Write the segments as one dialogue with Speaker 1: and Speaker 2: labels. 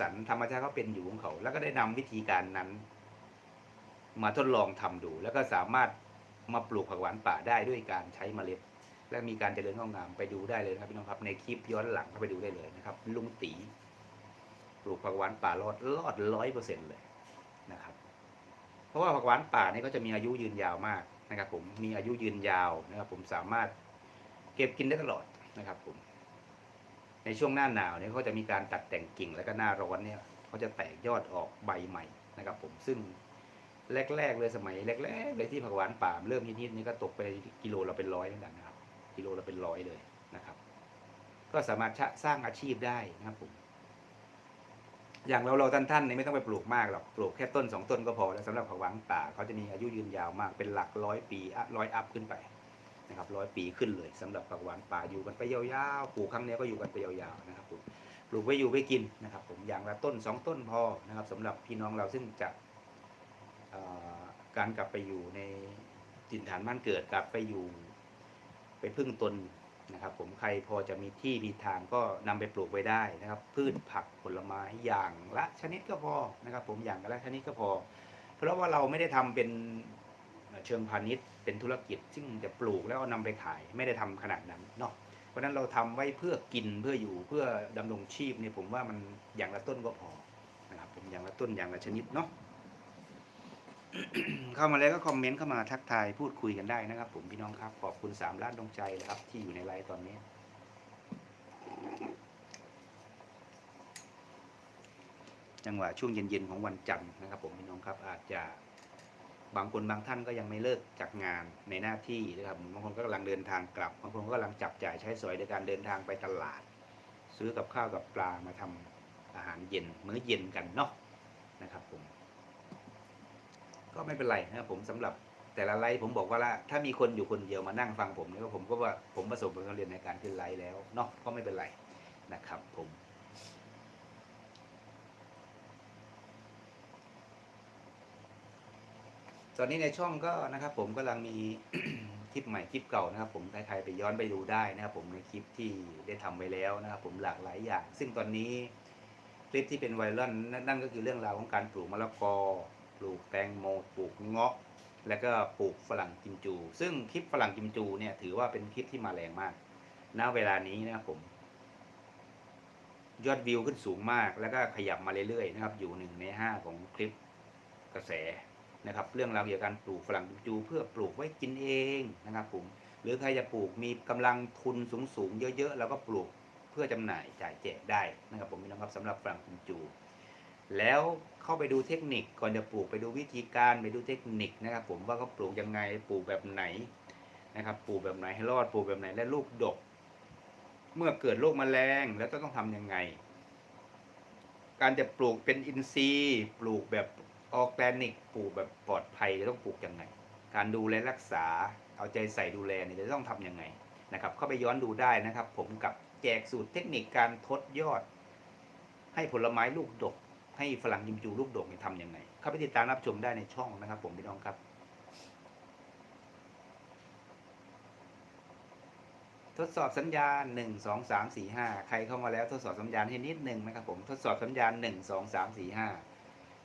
Speaker 1: สรรธรรมชาติเขาเป็นอยู่ของเขา แล้วก็ได้นำวิธีการนั้น มาทดลองทำดู แล้วก็สามารถมาปลูกผักหวานป่าได้ด้วยการใช้เมล็ด และมีการเจริญงอกงามไปดูได้เลยนะครับพี่น้องครับ ในคลิปย้อนหลังเข้าไปดูได้เลยนะครับ ลุงตีปลูกผักหวานป่ารอดรอดร้อยเปอร์เซ็นต์เลยนะครับ เพราะว่าผักหวานป่านี่ก็จะมีอายุยืนยาวมากนะครับ ผมมีอายุยืนยาวนะครับ ผมสามารถเก็บกินได้ตลอดนะครับ ผม ในช่วงหน้าหนาวเนี่ยเขาจะมีการตัดแต่งกิ่งแล้วก็หน้าร้อนเนี่ยเขาจะแตกยอดออกใบใหม่นะครับ ผมซึ่งแรกๆเลยสมัยแรกๆเลยที่ผักหวานป่าเริ่มฮิตๆนี่ก็ตกไปกิโลเราเป็นร้อยเหมือนกันนะครับ กิโลละเป็นร้อยเลยนะครับ ก็สามารถสร้างอาชีพได้นะครับผมอย่างเราเราท่านๆเนี่ยไม่ต้องไปปลูกมากหรอกปลูกแค่ต้นสองต้นก็พอแล้วสำหรับผักหวานป่าเขาจะมีอายุยืนยาวมากเป็นหลักร้อยปีร้อยอัพขึ้นไป นะครับร้อยปีขึ้นเลยสำหรับผักหวานป่าอยู่กันไปยาวๆปลูกครั้งนี้ก็อยู่กันไปยาวๆนะครับผมปลูกไว้อยู่ไว้กินนะครับ ผมอย่างละต้นสองต้นพอนะครับสำหรับพี่น้องเราซึ่งจะการกลับไปอยู่ในถิ่นฐานบ้านเกิดกลับไปอยู่ไปพึ่งตนนะครับ ผมใครพอจะมีที่มีทางก็นำไปปลูกไว้ได้นะครับ พืชผักผลไม้อย่างละชนิดก็พอนะครับ ผมอย่างละชนิดก็พอ เพราะว่าเราไม่ได้ทำเป็น เชิงพาณิชย์เป็นธุรกิจ ซึ่งจะปลูกแล้วเอานำไปขายไม่ได้ทำขนาดนั้นเนาะเพราะนั้นเราทำไว้เพื่อกินเพื่ออยู่เพื่อดำรงชีพเนี่ยผมว่ามันอย่างละต้นก็พอนะครับผมอย่างละต้นอย่างละชนิดเนาะเข้ามาแล้วก็คอมเมนต์เข้ามาทักทายพูดคุยกันได้นะครับ ผมพี่น้องครับขอบคุณสามล้านดวงใจนะครับ ที่อยู่ในไลฟ์ตอนนี้จังหวะช่วงเย็นๆของวันจันทร์นะครับ ผมพี่น้องครับอาจจะ บางคนบางท่านก็ยังไม่เลิกจากงานในหน้าที่นะครับบางคนก็กำลังเดินทางกลับ บางคนก็กำลังจับจ่ายใช้สอยในการเดินทางไปตลาด ซื้อกับข้าวกับปลามาทำอาหารเย็นมื้อเย็นกันเนาะนะครับผม ก็ไม่เป็นไรนะครับผมสำหรับแต่ละไลฟ์ผมบอกว่าละถ้ามีคนอยู่คนเดียวมานั่งฟังผมเนี่ยก็ผมก็ว่าผมประสบผลสำเร็จในการขึ้นไลฟ์แล้วเนาะก็ไม่เป็นไรนะครับผม ตอนนี้ในช่องก็นะครับผมกำลังมีคลิปใหม่คลิปเก่านะครับ ผมใครๆไปย้อนไปดูได้นะครับ ผมในคลิปที่ได้ทำไว้แล้วนะครับ ผมหลากหลายอย่าง ซึ่งตอนนี้คลิปที่เป็นไวรัลนั่นนั่นก็คือเรื่องราวของการปลูกมะละกอ ปลูกแตงโมปลูกเงาะ แล้วก็ปลูกฝรั่งกิมจู ซึ่งคลิปฝรั่งกิมจูเนี่ยถือว่าเป็นคลิปที่มาแรงมากณเวลานี้นะครับผมยอดวิวขึ้นสูงมาก แล้วก็ขยับมาเรื่อยๆนะครับ อยู่หนึ่งในห้าของคลิปกระแส นะครับเรื่องราวเกี่ยวกับการปลูกฝรั่งจูเพื่อปลูกไว้กินเองนะครับผมหรือใครจะปลูกมีกำลังทุนสูงๆเยอะๆแล้วก็ปลูกเพื่อจำหน่ายจ่ายแจกได้นะครับผมพี่น้องครับสำหรับฝรั่งจู แล้วเข้าไปดูเทคนิคก่อนจะปลูกไปดูวิธีการไปดูเทคนิคนะครับผมว่าเขาปลูกยังไงปลูกแบบไหนนะครับปลูกแบบไหนให้รอดปลูกแบบไหนและลูกดก เมื่อเกิดโรคแมลงแล้วต้องทำยังไง การจะปลูกเป็นอินทรีย์ ปลูกแบบ ออร์แกนิกปลูกแบบปลอดภัยจะต้องปลูกยังไง การดูแลรักษาเอาใจใส่ดูแลเนี่ยจะต้องทำยังไงนะครับเข้าไปย้อนดูได้นะครับ ผมกับแจกสูตรเทคนิคการทดยอด ให้ผลไม้ลูกดก ให้ฝรั่งยิมจูลูกโด่งเนี่ยทำยังไง เข้าไปติดตามรับชมได้ในช่องนะครับ ผมพี่น้องครับทดสอบสัญญาณหนึ่งสองสามสี่ห้าใครเข้ามาแล้วทดสอบสัญญาณให้นิดหนึ่งนะครับผม ทดสอบสัญญาณหนึ่งสองสามสี่ห้า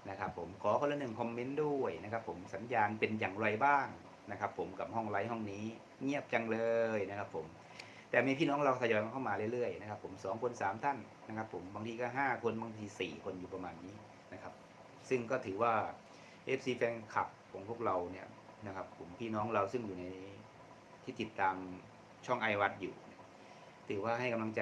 Speaker 1: นะครับผมขอคนละหนึ่งคอมเมนต์ด้วยนะครับผมสัญญาณเป็นอย่างไรบ้างนะครับผมกับห้องไลฟ์ห้องนี้เงียบจังเลยนะครับผมแต่มีพี่น้องเราทยอยเข้ามาเรื่อยๆนะครับผมสองคนสามท่านนะครับผมบางทีก็ห้าคนบางทีสี่คนอยู่ประมาณนี้นะครับ ซึ่งก็ถือว่า FC แฟนคลับของพวกเราเนี่ยนะครับผมพี่น้องเราซึ่งอยู่ในที่ติดตามช่องไอวัดอยู่ ถือว่าให้กำลังใจ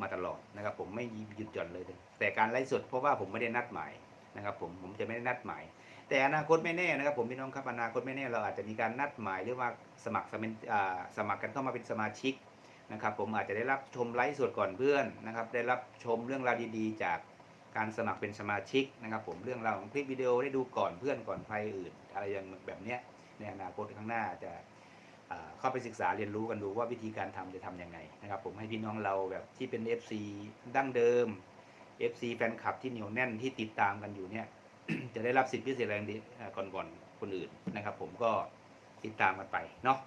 Speaker 1: มาตลอดนะครับ ผมไม่หยุดหย่อนเลย แต่การไลฟ์สดเพราะว่าผมไม่ได้นัดหมาย นะครับผมผมจะไม่ได้นัดหมาย แต่อนาคตไม่แน่นะครับผมพี่น้องครับอนาคตไม่แน่เราอาจจะมีการนัดหมายหรือว่าสมัครสมัครสมัครกันเข้ามาเป็นสมาชิกนะครับผมอาจจะได้รับชมไลฟ์สดก่อนเพื่อนนะครับได้รับชมเรื่องราวดีๆ จากการสมัครเป็นสมาชิกนะครับ ผมเรื่องราวของคลิปวิดีโอได้ดูก่อนเพื่อนก่อนใครอื่น อะไรอย่างแบบเนี้ยในอนาคตข้างหน้าจะเข้าไปศึกษาเรียนรู้กันดูว่าวิธีการทำจะทำยังไงนะครับ ผมให้พี่น้องเราแบบที่เป็น FC ดั้งเดิม FC แฟนคลับที่เหนียวแน่นที่ติดตามกันอยู่เนี่ย จะได้รับสิทธิพิเศษแรงดีเอ่อก่อนๆคนอื่นนะครับ ผมก็ติดตามกันไปเนาะ